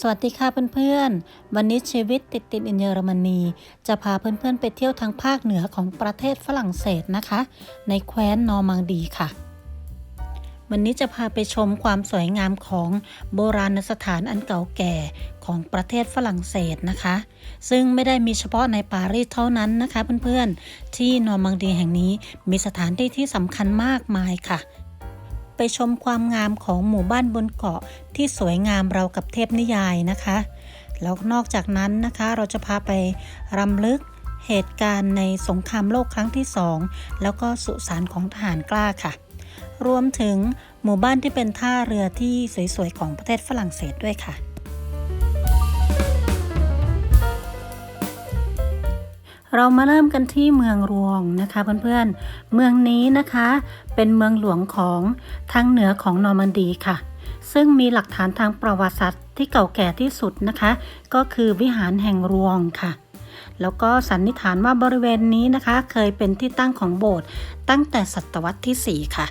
สวัสดีค่ะเพื่อนๆ วันนี้ชีวิตติดติดอินเยอรมนี จะพาเพื่อนๆ ไปเที่ยวทางภาคเหนือของประเทศฝรั่งเศสนะคะ ในแคว้นนอร์มังดีค่ะ วันนี้จะพาไปชมความสวยงามของโบราณสถานอันเก่าแก่ของประเทศฝรั่งเศสนะคะ ซึ่งไม่ได้มีเฉพาะในปารีสเท่านั้นนะคะเพื่อนๆ ที่นอร์มังดีแห่งนี้มีสถานที่ที่สำคัญมากมายค่ะ ไปชมความงามของหมู่บ้านบนเกาะที่สวยงามเรากับเทพนิยายนะคะ แล้วนอกจากนั้นนะคะเราจะพาไปรำลึกเหตุการณ์ในสงครามโลกครั้งที่สองแล้วก็สุสานของทหารกล้าค่ะ รวมถึงหมู่บ้านที่เป็นท่าเรือที่สวยๆของประเทศฝรั่งเศสด้วยค่ะ เรามาเริ่มกันที่เมืองรวงนะคะเพื่อนๆ เมืองนี้นะคะเป็นเมืองหลวงของทางเหนือของนอร์มันดีค่ะ ซึ่งมีหลักฐานทางประวัติศาสตร์ที่เก่าแก่ที่สุดนะคะ ก็คือวิหารแห่งรวงค่ะ แล้วก็สันนิษฐานว่าบริเวณนี้นะคะ เคยเป็นที่ตั้งของโบสถ์ตั้งแต่ศตวรรษที่ 4 ค่ะ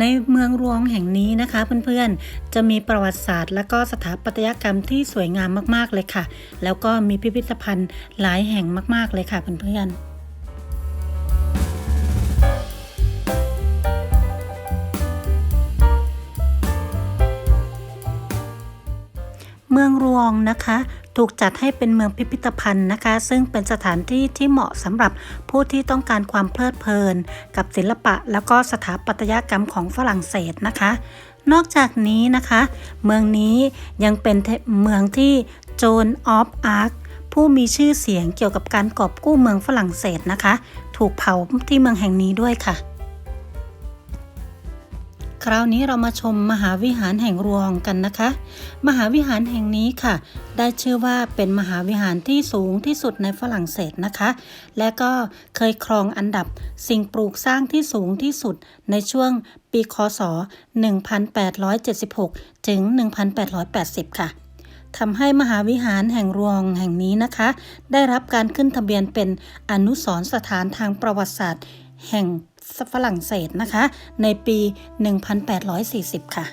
ในเมืองรวงแห่งนี้นะคะ เพื่อนๆ จะมีประวัติศาสตร์ และก็สถาปัตยกรรมที่สวยงามมากๆเลยค่ะ แล้วก็มีพิพิธภัณฑ์หลายแห่งมาก ๆเลยค่ะเพื่อนๆเมืองรวงนะคะ ถูกจัดให้เป็นเมืองพิพิธภัณฑ์นะคะ ซึ่งเป็นสถานที่ที่เหมาะสำหรับผู้ที่ต้องการความเพลิดเพลิน กับศิลปะแล้วก็สถาปัตยกรรมของฝรั่งเศสนะคะ นอกจากนี้นะคะ เมืองนี้ยังเป็นเมืองที่โจนออฟอาร์คผู้มีชื่อเสียงเกี่ยวกับการกอบกู้เมืองฝรั่งเศสนะคะ ถูกเผาที่เมืองแห่งนี้ด้วยค่ะ คราวนี้เรามาชมมหาวิหารแห่งรวงกันนะคะ มหาวิหารแห่งนี้ค่ะ ได้ชื่อว่าเป็นมหาวิหารที่สูงที่สุดในฝรั่งเศสนะคะ และก็เคยครองอันดับสิ่งปลูกสร้างที่สูงที่สุดในช่วงปีคศ 1876 ถึง 1880 ค่ะทำให้มหาวิหารแห่งรวงแห่งนี้นะคะ ได้รับการขึ้นทะเบียนเป็นอนุสรณ์สถานทางประวัติศาสตร์ แห่ง ฝรั่งเศสนะคะ ในปี 1840 ค่ะ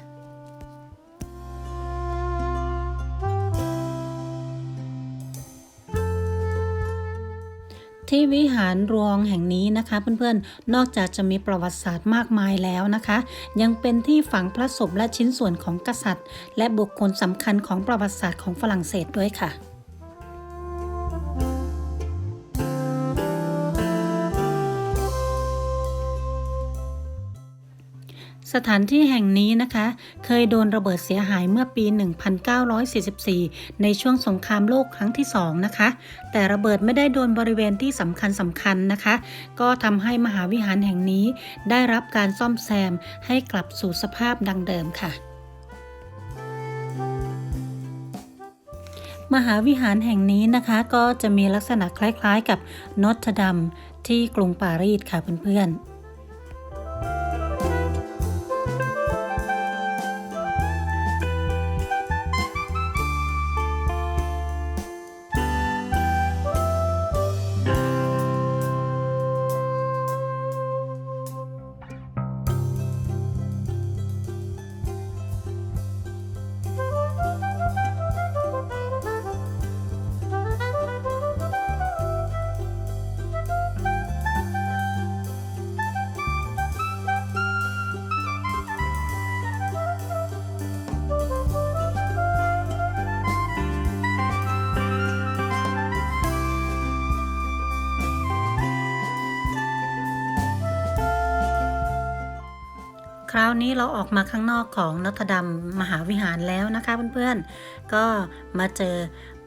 ที่วิหารรวงแห่งนี้นะคะ เพื่อนๆ นอกจากจะมีประวัติศาสตร์มากมายแล้วนะคะ ยังเป็นที่ฝังพระศพและชิ้นส่วนของกษัตริย์ และบุคคลสำคัญของประวัติศาสตร์ของฝรั่งเศสด้วยค่ะ สถานที่แห่งนี้นะคะ เคยโดนระเบิดเสียหายเมื่อปี 1944 ในช่วงสงครามโลกครั้งที่ 2 นะคะ แต่ระเบิดไม่ได้โดนบริเวณที่สำคัญสำคัญนะคะ ก็ทำให้มหาวิหารแห่งนี้ได้รับการซ่อมแซมให้กลับสู่สภาพดังเดิมค่ะมหาวิหารแห่งนี้นะคะก็จะมีลักษณะคล้ายๆกับนอตดัมที่กรุงปารีสค่ะเพื่อนๆ คราวนี้เราออกมาข้างนอกของนอตดัมมหาวิหารแล้วนะคะเพื่อนๆ ก็มาเจอ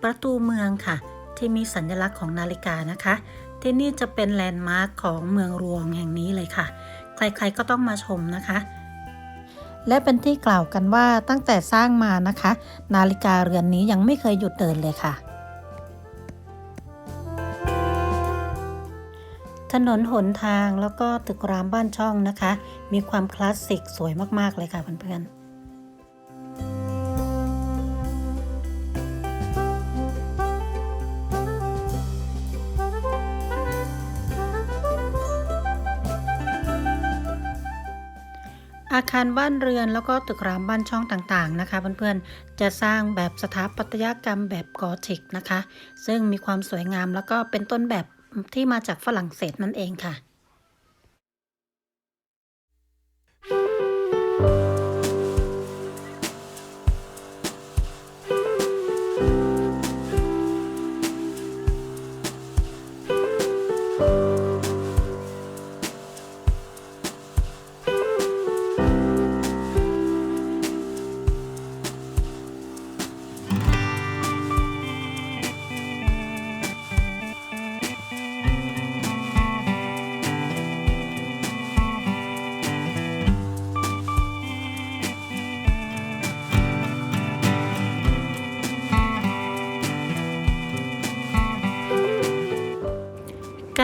ประตูเมืองค่ะ ที่มีสัญลักษณ์ของนาฬิกานะคะ ที่นี่จะเป็นแลนด์มาร์คของเมืองรวงแห่งนี้เลยค่ะ ใครๆก็ต้องมาชมนะคะ และเป็นที่กล่าวกันว่าตั้งแต่สร้างมานะคะ นาฬิกาเรือนนี้ยังไม่เคยหยุดเดินเลยค่ะ ถนนหนทางแล้วก็ตึกรามบ้านช่องนะคะ มีความคลาสสิกสวยมากๆเลยค่ะเพื่อนๆอาคารบ้านเรือนแล้วก็ตึกรามบ้านช่องต่างๆนะคะเพื่อนๆ จะสร้างแบบสถาปัตยกรรมแบบกอธิกนะคะ ซึ่งมีความสวยงามแล้วก็เป็นต้นแบบ ที่มาจากฝรั่งเศสนั่นเองค่ะ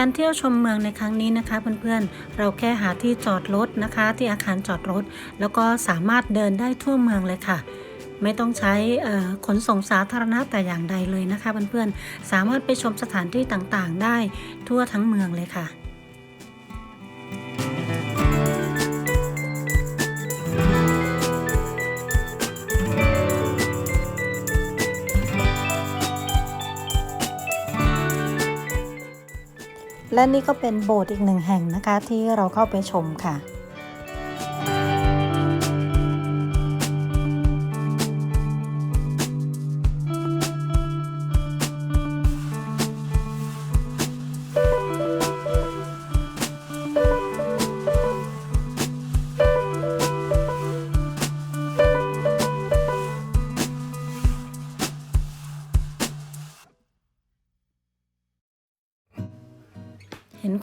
การเที่ยวชมเมืองในครั้งนี้นะคะ เพื่อนๆ เราแค่หาที่จอดรถนะคะ ที่อาคารจอดรถ แล้วก็สามารถเดินได้ทั่วเมืองเลยค่ะ ไม่ต้องใช้ขนส่งสาธารณะแต่อย่างใดเลยนะคะเพื่อนๆ สามารถไปชมสถานที่ต่างๆ ได้ทั่วทั้งเมืองเลยค่ะ และนี่ก็เป็นโบสถ์อีกหนึ่งแห่งนะคะที่เราเข้าไปชมค่ะ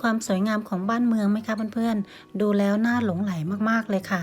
ความสวยงามของบ้านเมืองไหมคะเพื่อนๆ ดูแล้วน่าหลงไหลมากๆเลยค่ะ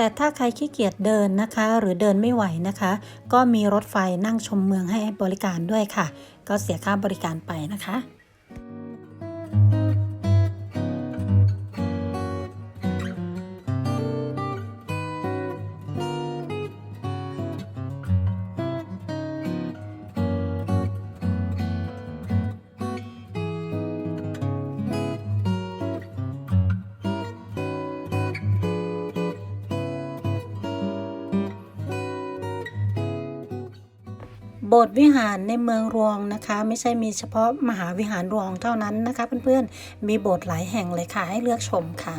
แต่ถ้าใครขี้เกียจเดินนะคะ หรือเดินไม่ไหวนะคะ ก็มีรถไฟนั่งชมเมืองให้บริการด้วยค่ะ ก็เสียค่าบริการไปนะคะ สถ์วิหารในเมืองรวงนะคะ ไม่ใช่มีเฉพาะมหาวิหารรวงเท่านั้นนะคะ เพื่อนๆมีโบสถ์หลายแห่งเลยค่ะให้เลือกชมค่ะ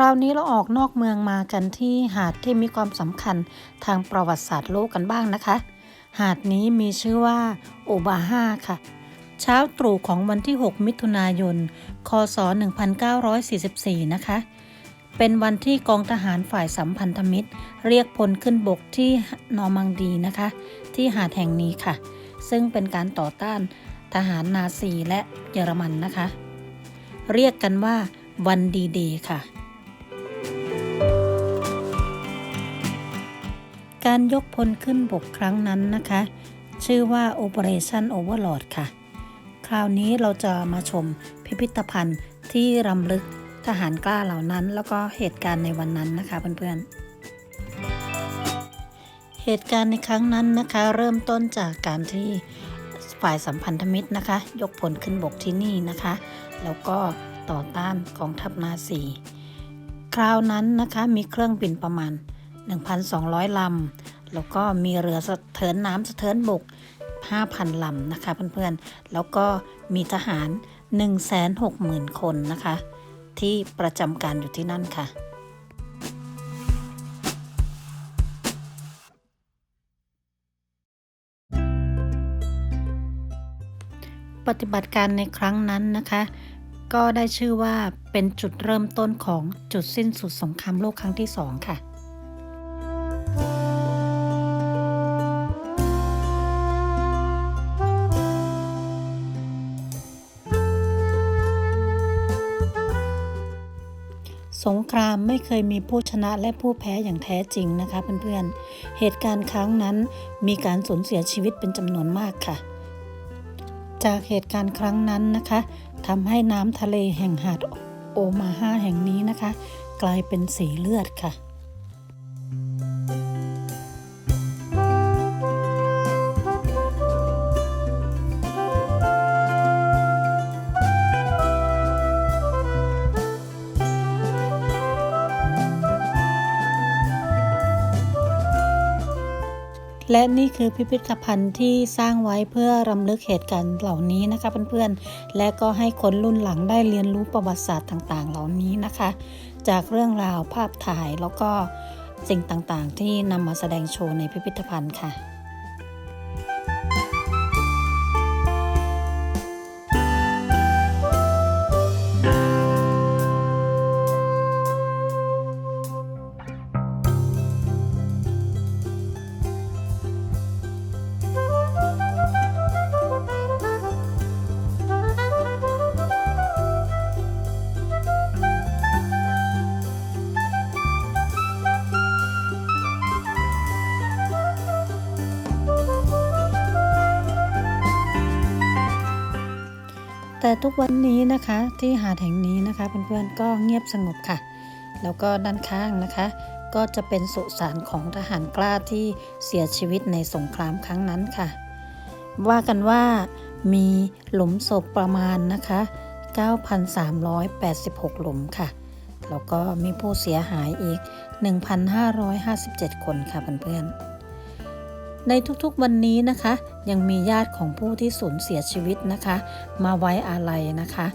ราวนี้เราออกนอกเมืองมากันที่หาดที่มีความสำคัญทางประวัติศาสตร์โลกกันบ้างนะคะ หาดนี้มีชื่อว่าโอบาฮาค่ะ เช้าตรู่ของวันที่ 6 มิถุนายน คศ 1944 นะคะ เป็นวันที่กองทหารฝ่ายสัมพันธมิตร เรียกพลขึ้นบกที่นอร์มังดีนะคะ ที่หาดแห่งนี้ค่ะ ซึ่งเป็นการต่อต้านทหารนาซีและเยอรมันนะคะ เรียกกันว่าวันดีเดย์ค่ะ การยกพลขึ้นบกครั้งนั้นนะคะ ชื่อว่า Operation Overlord ค่ะ คราวนี้เราจะมาชมพิพิธภัณฑ์ที่รำลึกทหารกล้าเหล่านั้น แล้วก็เหตุการณ์ในวันนั้นนะคะเพื่อนๆ เหตุการณ์ในครั้งนั้นนะคะ เริ่มต้นจากการที่ฝ่ายสัมพันธมิตรนะคะ ยกพลขึ้นบกที่นี่นะคะ แล้วก็ต่อต้านกองทัพนาซีคราวนั้นนะคะมีเครื่องบินประมาณ 1,200 ลำ แล้วก็มีเรือสะเทินน้ำสะเทินบก 5,000 ลำนะคะเพื่อนๆ แล้วก็มีทหาร 160,000 คนนะคะ ที่ประจำการอยู่ที่นั่นค่ะปฏิบัติการในครั้งนั้นนะคะ ก็ได้ชื่อว่าเป็นจุดเริ่มต้นของจุดสิ้นสุดสงครามโลกครั้งที่สองค่ะ งครามไม่เคยมีผู้ชนะและผู้แพ้อย่างแท้จริงนะคะเพื่อนๆ เหตุการณ์ครั้งนั้นมีการสูญเสียชีวิตเป็นจำนวนมากค่ะ จากเหตุการณ์ครั้งนั้นนะคะทำให้น้ำทะเลแห่งหาดโอมาฮาแห่งนี้นะคะ กลายเป็นสีเลือดค่ะ และนี่คือพิพิธภัณฑ์ที่สร้างไว้เพื่อรำลึกเหตุการณ์เหล่านี้นะคะเพื่อนๆ และก็ให้คนรุ่นหลังได้เรียนรู้ประวัติศาสตร์ต่างๆ เหล่านี้นะคะ จากเรื่องราวภาพถ่ายแล้วก็สิ่งต่างๆ ที่นำมาแสดงโชว์ในพิพิธภัณฑ์ค่ะ แต่ทุกวันนี้นะคะที่หาดแห่งนี้นะคะเพื่อนๆก็เงียบสงบค่ะ แล้วก็ด้านข้างนะคะ ก็จะเป็นสุสานของทหารกล้าที่เสียชีวิตในสงครามครั้งนั้นค่ะ ว่ากันว่ามีหลุมศพประมาณนะคะ 9,386 หลุมค่ะ แล้วก็มีผู้เสียหายอีก 1,557 คนค่ะเพื่อนๆ ในทุกๆวันนี้นะคะ ยังมีญาติของผู้ที่สูญเสียชีวิตนะคะ มาไว้อาลัยนะคะ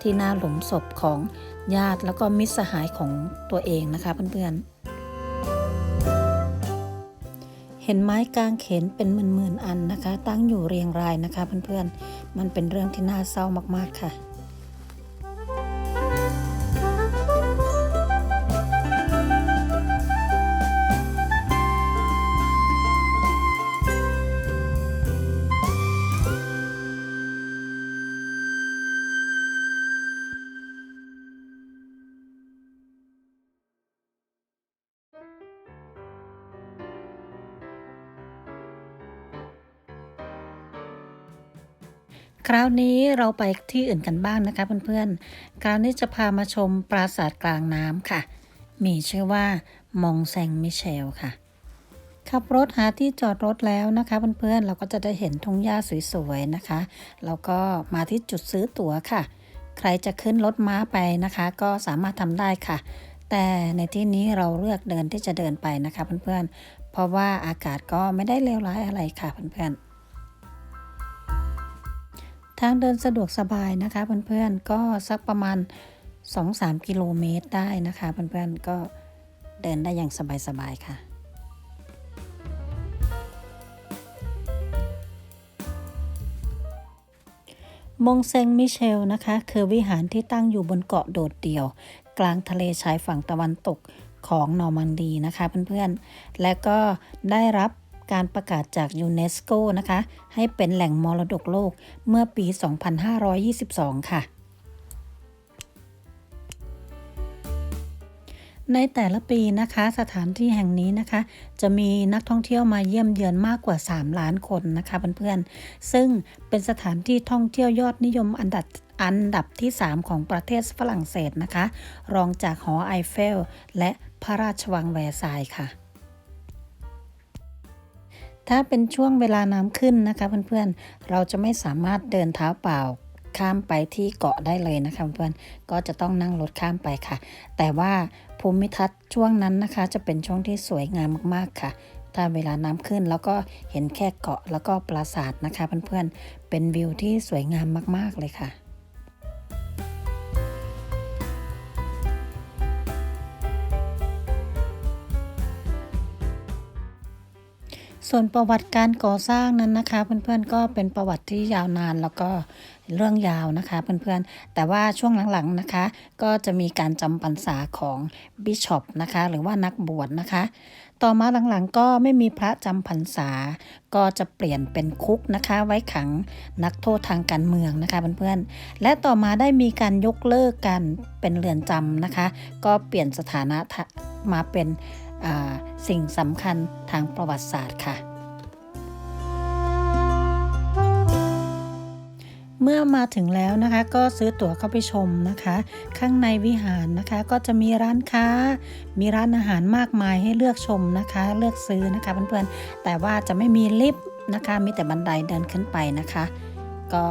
ที่หน้าหลุมศพของญาติแล้วก็มิตรสหายของตัวเองนะคะเพื่อนๆ เห็นไม้กางเขนเป็นหมื่นๆอันนะคะ ตั้งอยู่เรียงรายนะคะเพื่อนๆ มันเป็นเรื่องที่น่าเศร้ามากๆค่ะาวนี้เราไปที่อื่นกันบ้างนะคะเพื่อนๆคราวนี้จะพามาชมปราสาทกลางน้ำค่ะ มีชื่อว่ามองแซงมิเชลค่ะขับรถหาที่จอดรถแล้วนะคะเพื่อนๆเราก็จะได้เห็นทุ่งหญ้าสวยๆนะคะ แล้วก็มาที่จุดซื้อตั๋วค่ะ ใครจะขึ้นรถม้าไปนะคะ ก็สามารถทำได้ค่ะ แต่ในที่นี้เราเลือกเดินที่จะเดินไปนะคะเพื่อนๆเพราะว่าอากาศก็ไม่ได้เลวร้ายอะไรค่ะเพื่อนๆ ทางเดินสะดวกสบายนะคะเพื่อนๆก็สักประมาณ 2-3 กิโลเมตรได้นะคะเพื่อนๆก็เดินได้อย่างสบายๆค่ะมงเซงมิเชลนะคะคือวิหารที่ตั้งอยู่บนเกาะโดดเดี่ยว กลางทะเลชายฝั่งตะวันตกของนอร์มันดีนะคะเพื่อนๆ และก็ได้รับ การประกาศจากยูเนสโกนะคะ ให้เป็นแหล่งมรดกโลกเมื่อปี 2522 ค่ะในแต่ละปีนะคะสถานที่แห่งนี้นะคะ จะมีนักท่องเที่ยวมาเยี่ยมเยือนมากกว่า 3 ล้านคนนะคะเพื่อนๆ ซึ่งเป็นสถานที่ท่องเที่ยวยอดนิยมอันดับอันดับที่ 3 ของประเทศฝรั่งเศสนะคะ รองจากหอไอเฟล และพระราชวังแวร์ซายค่ะ ถ้าเป็นช่วงเวลาน้ำขึ้นนะคะ เพื่อนๆ เราจะไม่สามารถเดินเท้าเปล่าข้ามไปที่เกาะได้เลยนะคะเพื่อนก็จะต้องนั่งรถข้ามไปค่ะ แต่ว่าภูมิทัศน์ช่วงนั้นนะคะ จะเป็นช่วงที่สวยงามมากๆค่ะ ถ้าเวลาน้ำขึ้นแล้วก็เห็นแค่เกาะแล้วก็ปราสาทนะคะเพื่อนๆเป็นวิวที่สวยงามมากๆเลยค่ะ ส่วนประวัติการก่อสร้างนั้นนะคะ เพื่อนๆก็เป็นประวัติที่ยาวนานแล้วก็เรื่องยาวนะคะเพื่อนๆ แต่ว่าช่วงหลังๆนะคะ ก็จะมีการจำพรรษาของบิชอปนะคะหรือว่านักบวชนะคะ ต่อมาหลังๆก็ไม่มีพระจำพรรษา ก็จะเปลี่ยนเป็นคุกนะคะ ไว้ขังนักโทษทางการเมืองนะคะเพื่อนๆ และต่อมาได้มีการยกเลิกกันเป็นเรือนจำนะคะ ก็เปลี่ยนสถานะมาเป็น สิ่งสำคัญทางประวัติศาสตร์ค่ะ เมื่อมาถึงแล้วนะคะก็ซื้อตั๋วเข้าไปชมนะคะ ข้างในวิหารนะคะก็จะมีร้านค้า มีร้านอาหารมากมายให้เลือกชมนะคะ เลือกซื้อนะคะเพื่อนๆแต่ว่าจะไม่มีลิฟต์นะคะ มีแต่บันไดเดินขึ้นไปนะคะ ก็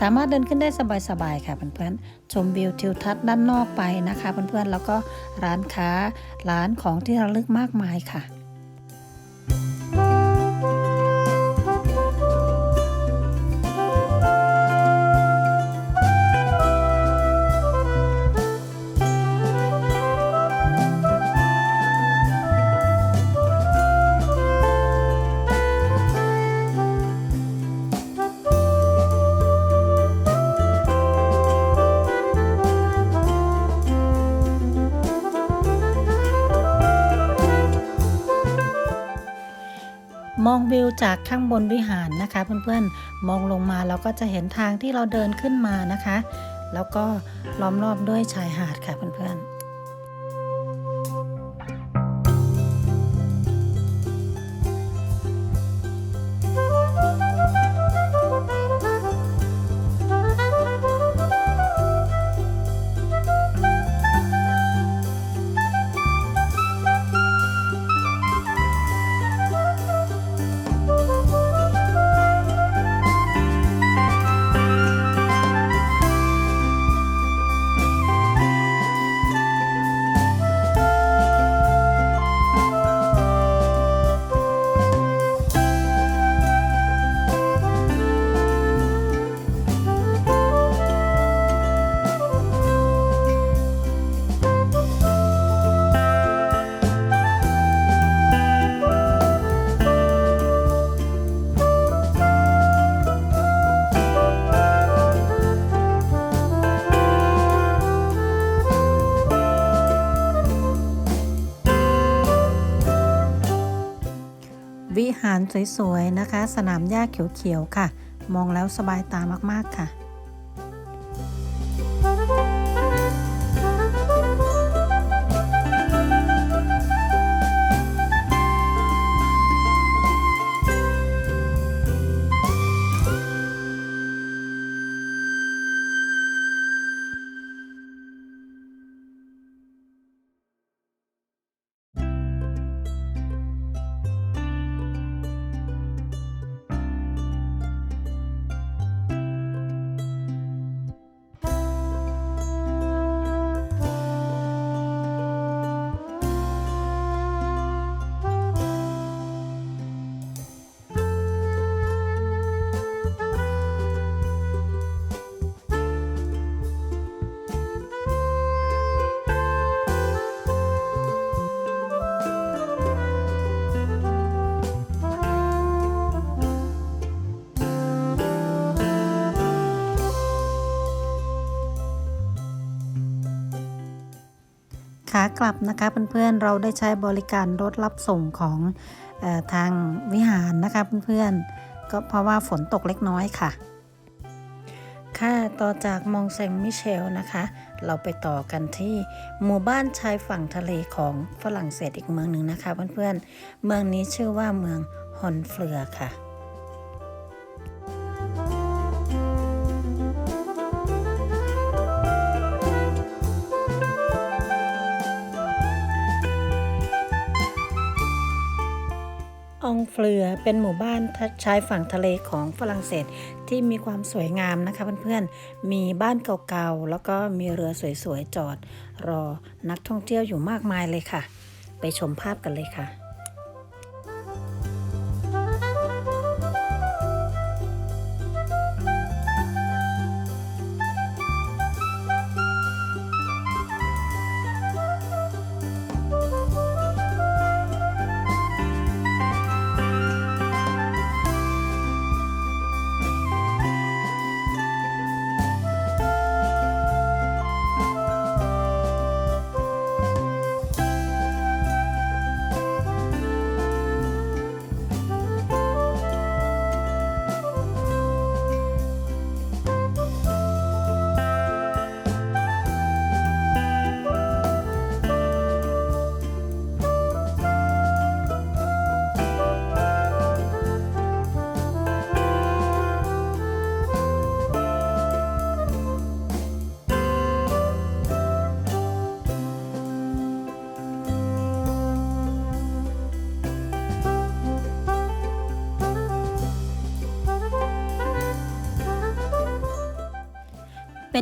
สามารถเดินขึ้นได้สบายๆค่ะเพื่อนๆชมวิวทิวทัศน์ด้านนอกไปนะคะ เพื่อนๆแล้วก็ร้านค้าร้านของที่ระลึกมากมายค่ะ วิวจากข้างบนวิหารนะคะ เพื่อนๆ มองลงมาเราก็จะเห็นทางที่เราเดินขึ้นมานะคะ แล้วก็ล้อมรอบด้วยชายหาดค่ะเพื่อนๆ สวยๆนะคะ สนามหญ้าเขียวๆค่ะ มองแล้วสบายตามากๆค่ะ ขากลับนะคะเพื่อนๆเราได้ใช้บริการรถรับส่งของออทางวิหารนะคะเพื่อนๆก็เพราะว่าฝนตกเล็กน้อยค่ะ ค่ะต่อจากมองเซงมิเชลนะคะ เราไปต่อกันที่หมู่บ้านชายฝั่งทะเลของฝรั่งเศสอีกเมืองหนึ่งนะคะเพื่อนๆเมืองนี้ชื่อว่าเมืองฮอนเฟลือค่ะ เฟลือเป็นหมู่บ้านชายฝั่งทะเลของฝรั่งเศสที่มีความสวยงามนะคะเพื่อนๆ มีบ้านเก่าๆ แล้วก็มีเรือสวยๆ จอด รอนักท่องเที่ยวอยู่มากมายเลยค่ะ ไปชมภาพกันเลยค่ะ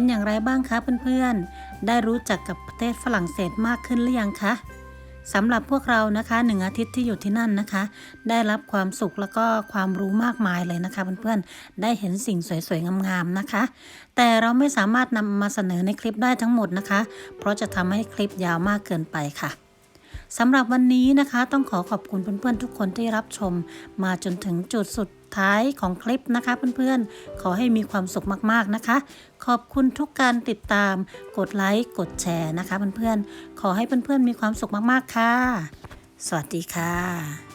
เป็นอย่างไรบ้างคะเพื่อนๆ ได้รู้จักกับประเทศฝรั่งเศสมากขึ้นหรือยังคะสำหรับพวกเรานะคะหนึ่งอาทิตย์ที่อยู่ที่นั่นนะคะ ได้รับความสุขแล้วก็ความรู้มากมายเลยนะคะเพื่อนๆได้เห็นสิ่งสวยๆงามๆนะคะ แต่เราไม่สามารถนำมาเสนอในคลิปได้ทั้งหมดนะคะ เพราะจะทำให้คลิปยาวมากเกินไปค่ะสำหรับวันนี้นะคะ ต้องขอขอบคุณเพื่อนๆทุกคนที่รับชม มาจนถึงจุดสุด ท้ายของคลิปนะคะเพื่อนๆ ขอให้มีความสุขมากๆนะคะ ขอบคุณทุกการติดตาม กดไลค์กดแชร์นะคะเพื่อนๆ ขอให้เพื่อนๆมีความสุขมากๆค่ะ สวัสดีค่ะ